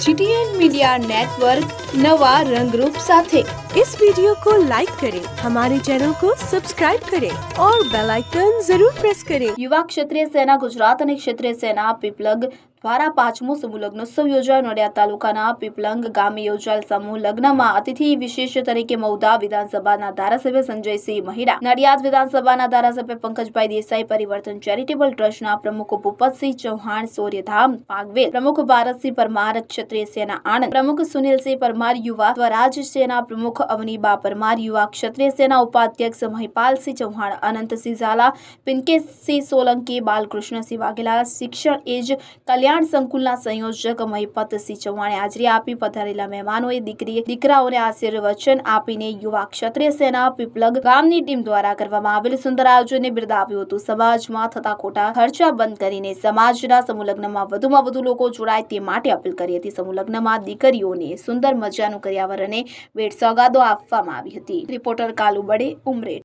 GTN media network नवा रंगरूप સાથે इस वीडियो को लाइक करें हमारे चैनल को सब्सक्राइब करें और बेल आइकन जरूर प्रेस करें યુવા ક્ષત્રિય સેના ગુજરાત અને ક્ષત્રિય સેના પીપલગ દ્વારા પાંચમો સમૂહ લગ્નોત્સવ યોજાયો નડિયાદ તાલુકાના પીપલંગ ગામે યોજાયેલ સમૂહ લગ્નમાં અતિથિ વિશેષ તરીકે મૌદા વિધાનસભાના ધારાસભ્ય સંજયસિંહ મહિડા નડિયાદ વિધાનસભાના ધારાસભ્ય પંકજભાઈ દેસાઈ પરિવર્તન ચેરિટેબલ ટ્રસ્ટના પ્રમુખ ભૂપતસિંહ ચૌહાણ સૂર્યધામ પાગવેલ પ્રમુખ ભારતસિંહ પરમાર ક્ષત્રિય સેના આણંદ પ્રમુખ સુનિલસિંહ પરમાર યુવા સ્વરાજ સેના પ્રમુખ અવનીબા પરમાર યુવા ક્ષત્રિય સેના ઉપાધ્યક્ષ મહિપાલસિંહ ચૌહાણ અનંતસિંહ ઝાલા પિંકેશસિંહ સોલંકી બાલકૃષ્ણસિંહ વાઘેલા શિક્ષણ એજ કલ્યાણ સંકુલના સંયોજક મહિપતસિંહ ચૌહાણે હાજરી આપી. પધારેલા મહેમાનોએ દીકરી દીકરાઓને આશીર્વચન આપીને યુવા ક્ષત્રિય સેના પીપલગ ગામની ટીમ દ્વારા કરવામાં આવેલ સુંદર આયોજનને બિરદાવ્યું હતું. સમાજમાં થતા ખોટા ખર્ચા બંધ કરીને સમાજના સમૂહલગ્નમાં વધુમાં વધુ લોકો જોડાય તે માટે અપીલ કરી હતી. સમૂહલગ્નમાં દીકરીઓને સુંદર મજાનું કર્યાવરણને ભેટ સોગાદો આપવામાં આવી હતી. રિપોર્ટર કાલુ બડે ઉમરેઠ